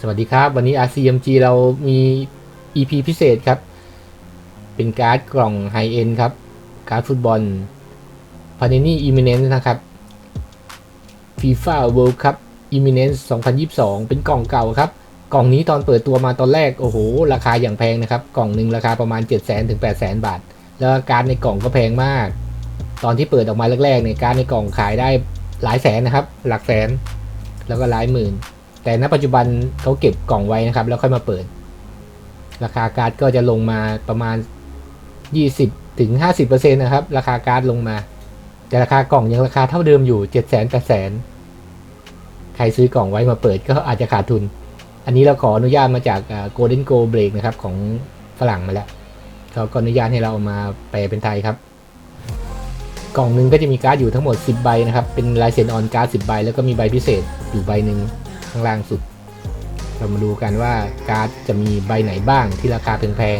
สวัสดีครับ วันนี้ RCMG เรามี EP พิเศษครับ เป็นการ์ดกล่องไฮเอ็นครับ การ์ดฟุตบอล Panini Imminence นะครับ FIFA World Cup Imminence 2022 เป็นกล่องเก่าครับ กล่องนี้ตอนเปิดตัวมาตอนแรก โอ้โห ราคาอย่างแพงนะครับ กล่องหนึ่งราคาประมาณ 7 0 0 0 0ถึง8 0 0 0 0 บาท แล้วการ์ดในกล่องก็แพงมาก ตอนที่เปิดออกมาแรกๆเนี่ยการ์ดในกล่องขายได้หลายแสนนะครับ หลักแสน แล้วก็หลายหมื่น แต่ณปัจจุบันเขาเก็บกล่องไว้นะครับ แล้วค่อยมาเปิด ราคาการ์ดก็จะลงมาประมาณ 20ถึง50%นะครับ ราคาการ์ดลงมา แต่ราคากล่องยังราคาเท่าเดิมอยู่ 7 0 0 0 0 0 8 0 0 0 ใครซื้อกล่องไว้มาเปิดก็อาจจะขาดทุน อันนี้เราขออนุญาตมาจาก Golden Go Break นะครับของฝรั่งมาแล้วเขาก็อนุญาตให้เราเอามาแปลเป็นไทยครับกล่องหนึ่งก็จะมีการ์ดอยู่ทั้งหมด 10 ใบนะครับ เป็นลายเซ็นออนการ์ด 10 ใบ แล้วก็มีใบพิเศษอยู่ใบหนึ่ง ข้างล่างสุด เรามาดูกันว่าการ์ดจะมีใบไหนบ้างที่ราคาแพง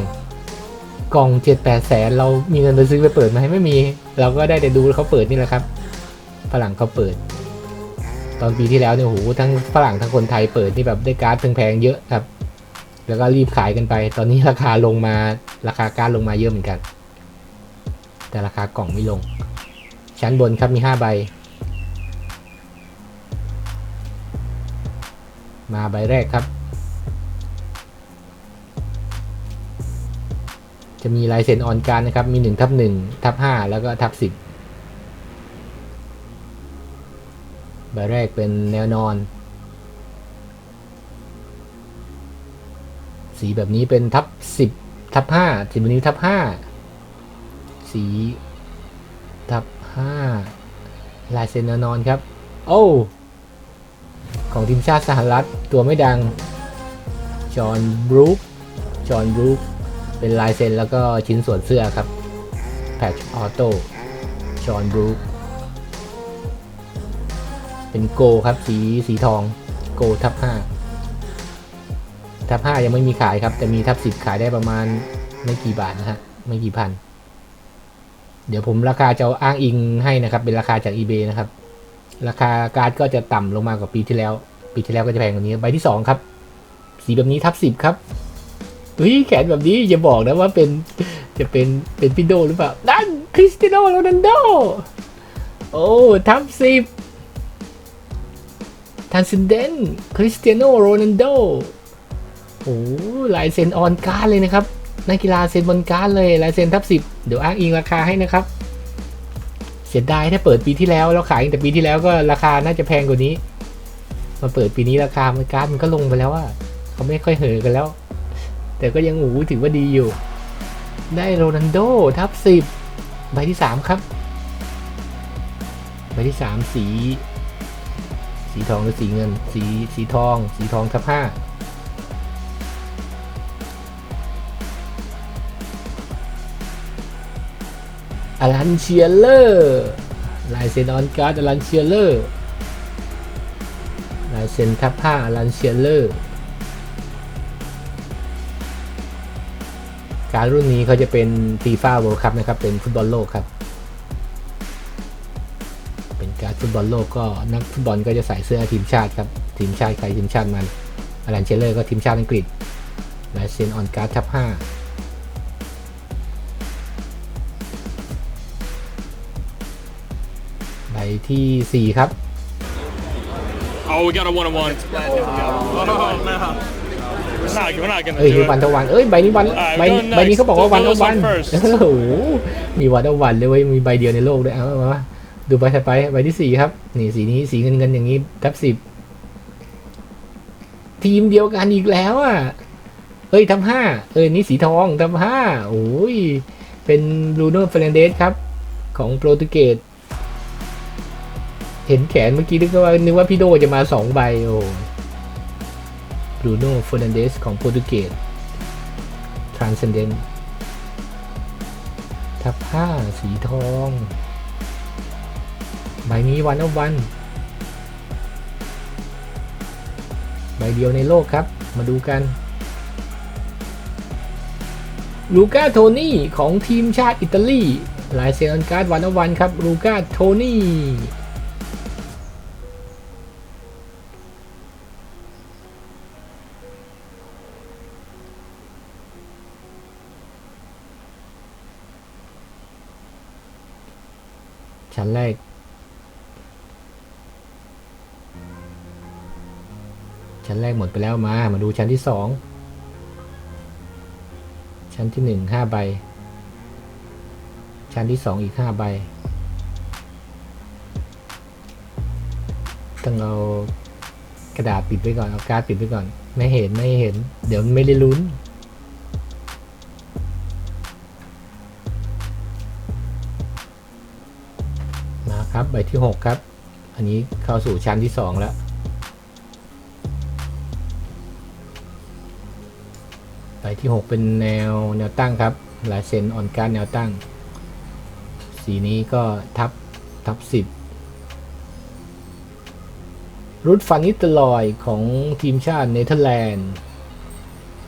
ๆกล่อง7 8แสนเรามีเงินไปซื้อไปเปิดไหมไม่มี เราก็ได้แต่ดูเขาเปิดนี่แหละครับฝรั่งเขาเปิด ตอนปีที่แล้วเนี่ยโหทั้งฝรั่งทั้งคนไทยเปิดนี่แบบได้การ์ดแพงๆเยอะครับ แล้วก็รีบขายกันไป ตอนนี้ราคาลงมาราคาการ์ดลงมาเยอะเหมือนกัน แต่ราคากล่องไม่ลง ชั้นบนครับมี5ใบ มาใบแรกครับ จะมีลายเซ็นออนการนะครับ มี1ทับ1ทับ5แล้วก็ทับ10 ใบแรกเป็นแนวนอน สีแบบนี้เป็นทับ10ทับ5สีแบบนี้ทับ5สีทับห้าลายเซ็นแนวนอนครับ โอ้ ของทีมชาติสหรัฐตัวไม่ดัง จอห์นบรูคจอห์นบรูคเป็นลายเซ็นแล้วก็ชิ้นส่วนเสื้อครับแพทชออโต้จอห์นบรูคเป็นโกครับสีสีทองโกทับห้าทับห้ายังไม่มีขายครับ แต่มีทับสิบขายได้ประมาณไม่กี่บาทนะฮะไม่กี่พัน เดี๋ยวผมราคาจะอาอ้างอิงให้นะครับ เป็นราคาจาก eBay นะครับ ราคาการ์ดก็จะต่ำลงมากว่าปีที่แล้ว ปีที่แล้วก็จะแพงกว่านี้ ใบที่สองครับ สีแบบนี้ทับสิบครับเฮ้ยแขนแบบนี้อย่าบอกนะว่าเป็นจะเป็นเป็นพี่โดหรือเปล่านั่นคริสเตียโนโรนัลโด โอ้ทับสิบทันซินเดนคริสเตียโนโรนัลโดโอ้ลายเซ็นออนการ์ดเลยนะครับนักกีฬาเซ็นบนการ์ดเลยลายเซ็นทับสิบเดี๋ยวอ้างอิงราคาให้นะครับ เสียดายถ้าเปิดปีที่แล้วแล้วขายแต่ปีที่แล้วก็ราคาน่าจะแพงกว่านี้ มาเปิดปีนี้ราคามันการ์ดมันก็ลงไปแล้วว่าเขาไม่ค่อยเห่อกันแล้ว แต่ก็ยังหูถือว่าดีอยู่ ได้โรนัลโดทับสิบใบที่สามครับ ใบที่สามสี สีทองหรือสีเงิน สีสีทอง สีทองทับห้า อลันเชียเลอร์ลายเซนออนการ์ดอลันเชียเลอร์ลายเซนทับผ้าอลันเชียเลอร์การรุ่นนี้เขาจะเป็นฟีฟ่าเวิลด์คัพนะครับ เป็นฟุตบอลโลกครับ เป็นการฟุตบอลโลกก็นักฟุตบอลก็จะใส่เสื้อทีมชาติครับ ทีมชาติใครทีมชาติมันอลันเชียเลอร์ก็ทีมชาติอังกฤษลายเซนออนการ์ดทับา ที่ 4 ครับ Oh, we got a one on one. Oh, no. We're not, we're not gonna เอ้ย do วัน it. ตะวัน เอ้ย ใบนี้วัน อ่าใบ go ใบนี้เขาบอกว่า next. วันตะ Go วัน next one first โอ้โห มีวันตะวันเลยเว้ย มีใบเดียวในโลกด้วย เอามามาดูใบถัดไป ใบที่4ครับ นี่สีนี้ สีเงินเงินๆอย่างนี้ทับสิบ ทีมเดียวกันอีกแล้วอะ เอ้ยทับห้า เอ้ย นี่สีทองทับห้า โอ้ย เป็นบรูโน่เฟรนเดสครับ ของโปรตุเกส เห็นแขนเมื่อกี้นึกว่านึกว่าพี่โดจะมาสองใบโอ้บรูโน่เฟรนเดสของโปรตุเกส Transcendent ทับผ้าสีทอง ใบนี้วันอวัน ใบเดียวในโลกครับ มาดูกันลูก้าโทนี่ของทีมชาติอิตาลีลายเซ็นการ์ดวันอวันครับลูก้าโทนี่ ชั้นแรก ชั้นแรกหมดไปแล้วมา มาดูชั้นที่สองชั้นที่หนึ่งห้าใบ ชั้นที่สองอีกห้าใบต้องเอากระดาษปิดไว้ก่อน เอาการ์ดปิดไว้ก่อน ไม่เห็นไม่เห็น เดี๋ยวไม่ได้ลุ้น ครับใบที่หกครับ อันนี้เข้าสู่ชั้นที่สองแล้ว ใบที่หกเป็นแนวแนวตั้งครับลายเซ็นออนการดแนวตั้ง สีนี้ก็ทับทับสิบรุดฟันนิตลอยของทีมชาติเนเธอร์แลนด์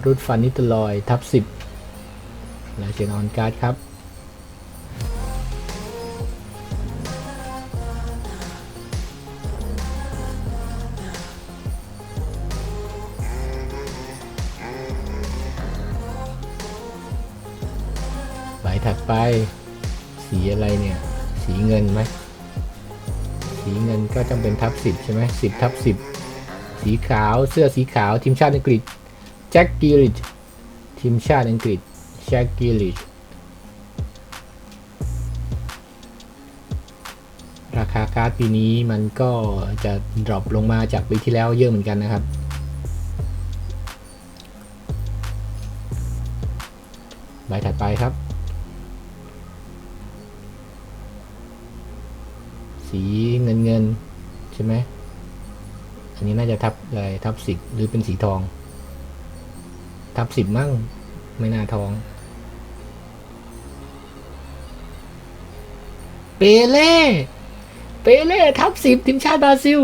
รุดฟันนิตลอยทับสิบลายเซ็นออนการ์ดครับ ถัดไป สีอะไรเนี่ย สีเงินไหมสีเงินก็จำเป็นทับสิบใช่ไหมสิบทับสิบสีขาวเสื้อสีขาวทีมชาติอังกฤษแจ็คกิลิชทีมชาติอังกฤษแจ็คกิลิชราคาการ์ดปีนี้มันก็จะดรอปลงมาจากปีที่แล้วเยอะเหมือนกันนะครับ ใบถัดไปครับ สีเงินเงินใช่ไหมอันนี้น่าจะทับอะไรทับสิบหรือเป็นสีทอง ทับสิบมั่งไม่น่าทอง เปเล่เปเล่ทับสิบทีมชาติบราซิล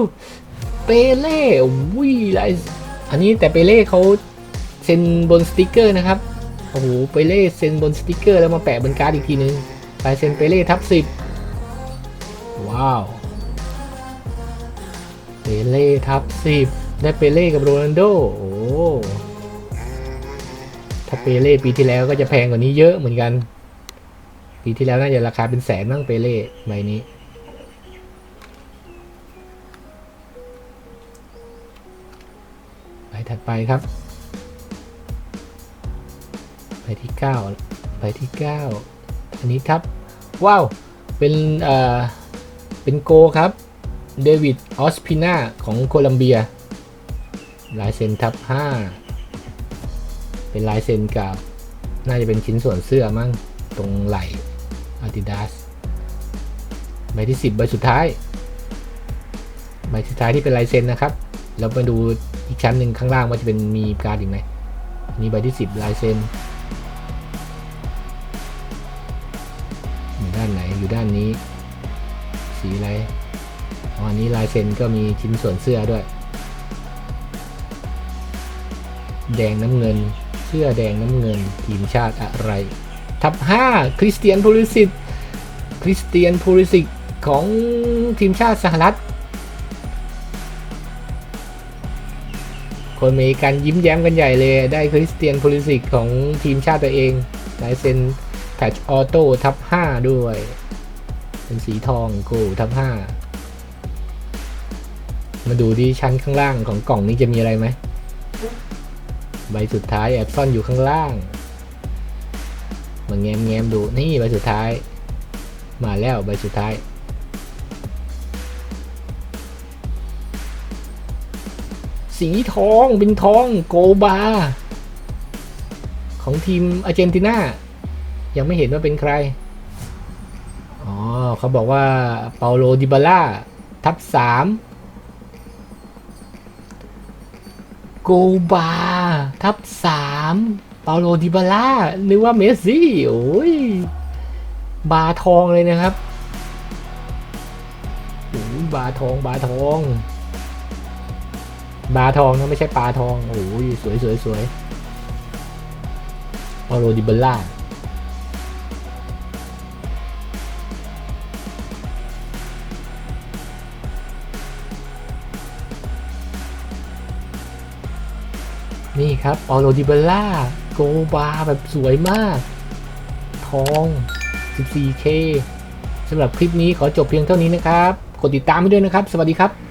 เปเล่อุ้ยลายอันนี้แต่เปเล่เขาเซ็นบนสติกเกอร์นะครับโอ้โหเปเล่เซ็นบนสติกเกอร์แล้วมาแปะบนการ์ดอีกทีนึงลายเซ็นเปเล่ทับสิบ ว้าวเปเล่ทับสิบได้เปเล่กับโรนัลโดโอ้ถ้าเปเล่ปีที่แล้วก็จะแพงกว่านี้เยอะเหมือนกัน ปีที่แล้วน่าจะราคาเป็นแสนมั้งเปเล่ใบนี้ใบถัดไปครับใบที่เก้าใบที่เก้าอันนี้ครับ ว้าว เป็นเอ่อ เป็นโกครับ เดวิดออสพินาของโคลัมเบีย ลายเซ็นทับ5เป็นลายเซ็นกับ น่าจะเป็นชิ้นส่วนเสื้อมั้ง ตรงไหล่ Adidas ใบที่ 10 ใบสุดท้าย ใบสุดท้ายที่เป็นลายเซ็นนะครับ เรามาดูอีกชั้นหนึ่งข้างล่างว่าจะเป็นมีการ์ดอีกไหมนี่ใบที่ 10 ลายเซ็นอยู่ด้านไหนอยู่ด้านนี้ สีอะไรอันนี้ลายเซ็นก็มีชิ้นส่วนเสื้อด้วย แดงน้ำเงิน เสื้อแดงน้ำเงิน ทีมชาติอะไร ทับ5คริสเตียนพูลิสิตคริสเตียนพูลิสิตของทีมชาติสหรัฐ คนเมริกันยิ้มแย้มกันใหญ่เลย ได้คริสเตียนพูลิสิตของทีมชาติตัวเองลายเซ็นแพทชออโต้ทับ5ด้วย เป็นสีทองกูทับ5มาดูที่ชั้นข้างล่างของกล่องนี้จะมีอะไรไหมใบสุดท้ายแอบซ่อนอยู่ข้างล่างมาแง้มแง้มดูนี่ใบสุดท้าย มาแล้วใบสุดท้าย สีทองเป็นทองโกบา ของทีมอาร์เจนตินายังไม่เห็นว่าเป็นใคร อ๋อเขาบอกว่าเปาโลดิบาล่าทับสามโกบาทับสามเปาโลดิบาล่านึกว่าเมสซี่โอ้ยบาทองเลยนะครับโอ้ยบาทองบาทอง บาทองนะไม่ใช่ปลาทองโอ้ยสวยสวยสวยเปาโลดิบาล่า นี่ครับออโรดิเบล่าโกบาแบบสวยมาก ทอง 14K สำหรับคลิปนี้ขอจบเพียงเท่านี้นะครับ กดติดตามให้ด้วยนะครับ สวัสดีครับ